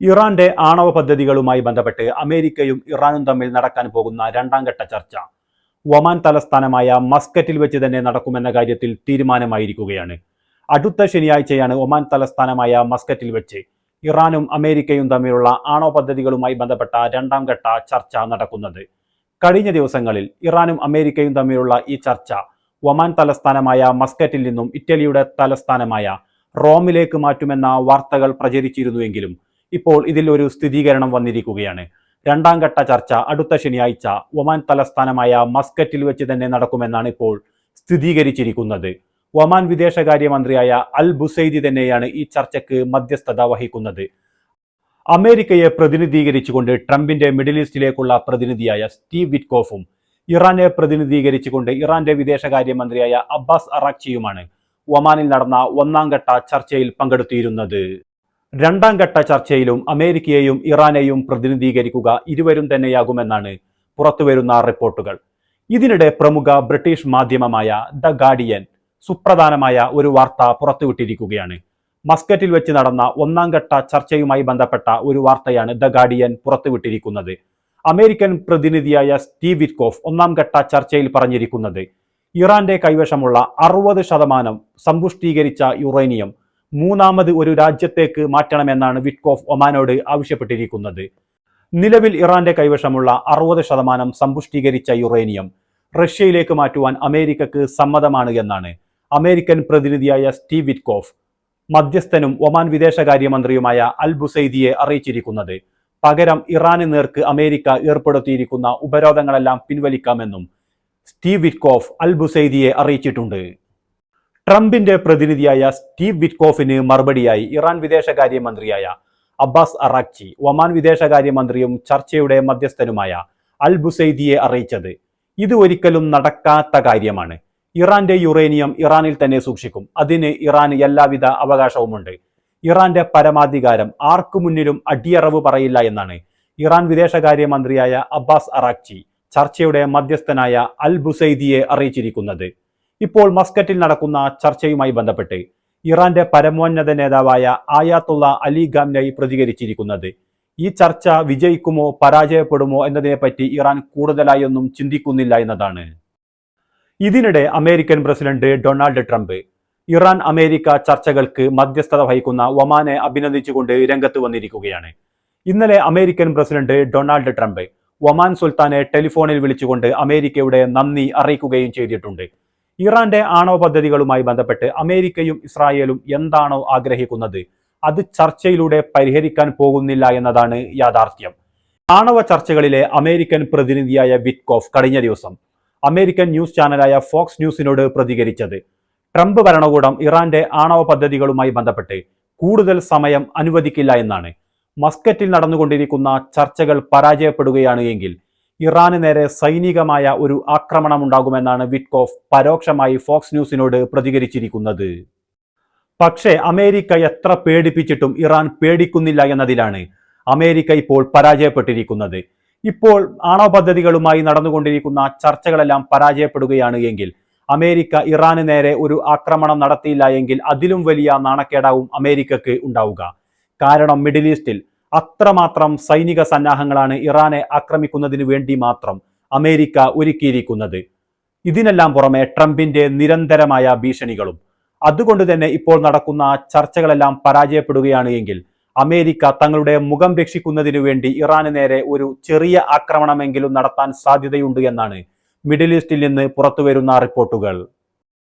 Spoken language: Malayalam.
ഇറാന്റെ ആണവ പദ്ധതികളുമായി ബന്ധപ്പെട്ട് അമേരിക്കയും ഇറാനും തമ്മിൽ നടക്കാൻ പോകുന്ന രണ്ടാം ഘട്ട ചർച്ച. ഒമാൻ തലസ്ഥാനമായ മസ്കറ്റിൽ വെച്ച് തന്നെ നടക്കുമെന്ന കാര്യത്തിൽ തീരുമാനമായിരിക്കുകയാണ്. അടുത്ത ശനിയാഴ്ചയാണ് ഒമാൻ തലസ്ഥാനമായ മസ്കറ്റിൽ വെച്ച് ഇറാനും അമേരിക്കയും തമ്മിലുള്ള ആണവ പദ്ധതികളുമായി ബന്ധപ്പെട്ട രണ്ടാം ഘട്ട ചർച്ച നടക്കുന്നത്. കഴിഞ്ഞ ദിവസങ്ങളിൽ ഇറാനും അമേരിക്കയും തമ്മിലുള്ള ഈ ചർച്ച ഒമാൻ തലസ്ഥാനമായ മസ്കറ്റിൽ നിന്നും ഇറ്റലിയുടെ തലസ്ഥാനമായ റോമിലേക്ക് മാറ്റുമെന്ന വാർത്തകൾ പ്രചരിച്ചിരുന്നുവെങ്കിലും ഇപ്പോൾ ഇതിൽ ഒരു സ്ഥിരീകരണം വന്നിരിക്കുകയാണ്. രണ്ടാം ഘട്ട ചർച്ച അടുത്ത ശനിയാഴ്ച ഒമാൻ തലസ്ഥാനമായ മസ്കറ്റിൽ വെച്ച് തന്നെ നടക്കുമെന്നാണ് ഇപ്പോൾ സ്ഥിരീകരിച്ചിരിക്കുന്നത്. ഒമാൻ വിദേശകാര്യമന്ത്രിയായ അൽ ബുസൈദി തന്നെയാണ് ഈ ചർച്ചയ്ക്ക് മധ്യസ്ഥത വഹിക്കുന്നത്. അമേരിക്കയെ പ്രതിനിധീകരിച്ചുകൊണ്ട് ട്രംപിന്റെ മിഡിൽ ഈസ്റ്റിലേക്കുള്ള പ്രതിനിധിയായ സ്റ്റീവ് വിറ്റ്കോഫും ഇറാനെ പ്രതിനിധീകരിച്ചുകൊണ്ട് ഇറാന്റെ വിദേശകാര്യമന്ത്രിയായ അബ്ബാസ് അറാക്ചിയുമാണ് ഒമാനിൽ നടന്ന ഒന്നാം ഘട്ട ചർച്ചയിൽ പങ്കെടുത്തിരുന്നത് രണ്ടാം ഘട്ട ചർച്ചയിലും അമേരിക്കയെയും ഇറാനെയും പ്രതിനിധീകരിക്കുക ഇരുവരും തന്നെയാകുമെന്നാണ് പുറത്തുവരുന്ന റിപ്പോർട്ടുകൾ. ഇതിനിടെ പ്രമുഖ ബ്രിട്ടീഷ് മാധ്യമമായ ദ ഗാർഡിയൻ സുപ്രധാനമായ ഒരു വാർത്ത പുറത്തുവിട്ടിരിക്കുകയാണ്. മസ്കറ്റിൽ വെച്ച് നടന്ന ഒന്നാം ഘട്ട ചർച്ചയുമായി ബന്ധപ്പെട്ട ഒരു വാർത്തയാണ് ദ ഗാർഡിയൻ പുറത്തുവിട്ടിരിക്കുന്നത്. അമേരിക്കൻ പ്രതിനിധിയായ സ്റ്റീവ് വിറ്റ്കോഫ് ഒന്നാം ഘട്ട ചർച്ചയിൽ പറഞ്ഞിരിക്കുന്നത് ഇറാന്റെ കൈവശമുള്ള അറുപത് ശതമാനം സമ്പുഷ്ടീകരിച്ച യുറേനിയം മൂന്നാമത് ഒരു രാജ്യത്തേക്ക് മാറ്റണമെന്നാണ് വിറ്റ്കോഫ് ഒമാനോട് ആവശ്യപ്പെട്ടിരിക്കുന്നത്. നിലവിൽ ഇറാന്റെ കൈവശമുള്ള അറുപത് ശതമാനം സമ്പുഷ്ടീകരിച്ച യുറേനിയം റഷ്യയിലേക്ക് മാറ്റുവാൻ അമേരിക്കക്ക് സമ്മതമാണ് എന്നാണ് അമേരിക്കൻ പ്രതിനിധിയായ സ്റ്റീവ് വിറ്റ്കോഫ് മധ്യസ്ഥനും ഒമാൻ വിദേശകാര്യമന്ത്രിയുമായ അൽ ബുസൈദിയെ അറിയിച്ചിരിക്കുന്നത്. പകരം ഇറാന് നേർക്ക് അമേരിക്ക ഏർപ്പെടുത്തിയിരിക്കുന്ന ഉപരോധങ്ങളെല്ലാം പിൻവലിക്കാമെന്നും സ്റ്റീവ് വിറ്റ്കോഫ് അൽ ബുസൈദിയെ അറിയിച്ചിട്ടുണ്ട്. ട്രംപിന്റെ പ്രതിനിധിയായ സ്റ്റീവ് വിറ്റ്കോഫിന് മറുപടിയായി ഇറാൻ വിദേശകാര്യമന്ത്രിയായ അബ്ബാസ് അറാഖ്ചി ഒമാൻ വിദേശകാര്യമന്ത്രിയും ചർച്ചയുടെ മധ്യസ്ഥനുമായ അൽ ബുസൈദിയെ അറിയിച്ചത്. ഇത് ഒരിക്കലും നടക്കാത്ത കാര്യമാണ്. ഇറാന്റെ യുറേനിയം ഇറാനിൽ തന്നെ സൂക്ഷിക്കും. അതിന് ഇറാന് എല്ലാവിധ അവകാശവുമുണ്ട്. ഇറാന്റെ പരമാധികാരം ആർക്കു മുന്നിലും അടിയറവ് പറയില്ല എന്നാണ് ഇറാൻ വിദേശകാര്യമന്ത്രിയായ അബ്ബാസ് അറാഖ്ചി ചർച്ചയുടെ മധ്യസ്ഥനായ അൽ ബുസൈദിയെ അറിയിച്ചിരിക്കുന്നത്. ഇപ്പോൾ മസ്കറ്റിൽ നടക്കുന്ന ചർച്ചയുമായി ബന്ധപ്പെട്ട് ഇറാന്റെ പരമോന്നത നേതാവായ ആയാത്തുള്ള അലി ഗാംനൈ പ്രതികരിച്ചിരിക്കുന്നത് ഈ ചർച്ച വിജയിക്കുമോ പരാജയപ്പെടുമോ എന്നതിനെപ്പറ്റി ഇറാൻ കൂടുതലായൊന്നും ചിന്തിക്കുന്നില്ല എന്നതാണ്. ഇതിനിടെ American president Donald Trump Iran America ചർച്ചകൾക്ക് മധ്യസ്ഥത വഹിക്കുന്ന ഒമാനെ അഭിനന്ദിച്ചുകൊണ്ട് രംഗത്ത് വന്നിരിക്കുകയാണ്. ഇന്നലെ American president Donald Trump Oman സുൽത്താനെ ടെലിഫോണിൽ വിളിച്ചുകൊണ്ട് അമേരിക്കയുടെ നന്ദി അറിയിക്കുകയും ചെയ്തിട്ടുണ്ട്. ഇറാന്റെ ആണവ പദ്ധതികളുമായി ബന്ധപ്പെട്ട് അമേരിക്കയും ഇസ്രായേലും എന്താണോ ആഗ്രഹിക്കുന്നത് അത് ചർച്ചയിലൂടെ പരിഹരിക്കാൻ പോകുന്നില്ല എന്നതാണ് യാഥാർത്ഥ്യം. ആണവ ചർച്ചകളിലെ അമേരിക്കൻ പ്രതിനിധിയായ വിറ്റ്കോഫ് കഴിഞ്ഞ ദിവസം അമേരിക്കൻ ന്യൂസ് ചാനലായ ഫോക്സ് ന്യൂസിനോട് പ്രതികരിച്ചത് ട്രംപ് ഭരണകൂടം ഇറാന്റെ ആണവ പദ്ധതികളുമായി ബന്ധപ്പെട്ട് കൂടുതൽ സമയം അനുവദിക്കില്ല എന്നാണ്. മസ്കറ്റിൽ നടന്നുകൊണ്ടിരിക്കുന്ന ചർച്ചകൾ പരാജയപ്പെടുകയാണ് എങ്കിൽ ഇറാന് നേരെ സൈനികമായ ഒരു ആക്രമണം ഉണ്ടാകുമെന്നാണ് വിറ്റ്കോഫ് പരോക്ഷമായി ഫോക്സ് ന്യൂസിനോട് പ്രതികരിച്ചിരിക്കുന്നത്. പക്ഷേ അമേരിക്ക എത്ര പേടിപ്പിച്ചിട്ടും ഇറാൻ പേടിക്കുന്നില്ല എന്നതിലാണ് അമേരിക്ക ഇപ്പോൾ പരാജയപ്പെട്ടിരിക്കുന്നത്. ഇപ്പോൾ ആണവ പദ്ധതികളുമായി നടന്നുകൊണ്ടിരിക്കുന്ന ചർച്ചകളെല്ലാം പരാജയപ്പെടുകയാണ് എങ്കിൽ അമേരിക്ക ഇറാന് നേരെ ഒരു ആക്രമണം നടത്തിയില്ല എങ്കിൽ അതിലും വലിയ നാണക്കേടാവും അമേരിക്കക്ക് ഉണ്ടാവുക. കാരണം മിഡിൽ ഈസ്റ്റിൽ അത്രമാത്രം സൈനിക സന്നാഹങ്ങളാണ് ഇറാനെ ആക്രമിക്കുന്നതിന് വേണ്ടി മാത്രം അമേരിക്ക ഒരുക്കിയിരിക്കുന്നത്. ഇതിനെല്ലാം പുറമെ ട്രംപിന്റെ നിരന്തരമായ ഭീഷണികളും. അതുകൊണ്ട് തന്നെ ഇപ്പോൾ നടക്കുന്ന ചർച്ചകളെല്ലാം പരാജയപ്പെടുകയാണ് എങ്കിൽ അമേരിക്ക തങ്ങളുടെ മുഖം രക്ഷിക്കുന്നതിനു വേണ്ടി ഇറാന് നേരെ ഒരു ചെറിയ ആക്രമണമെങ്കിലും നടത്താൻ സാധ്യതയുണ്ട് എന്നാണ് മിഡിൽ ഈസ്റ്റിൽ നിന്ന് പുറത്തുവരുന്ന റിപ്പോർട്ടുകൾ.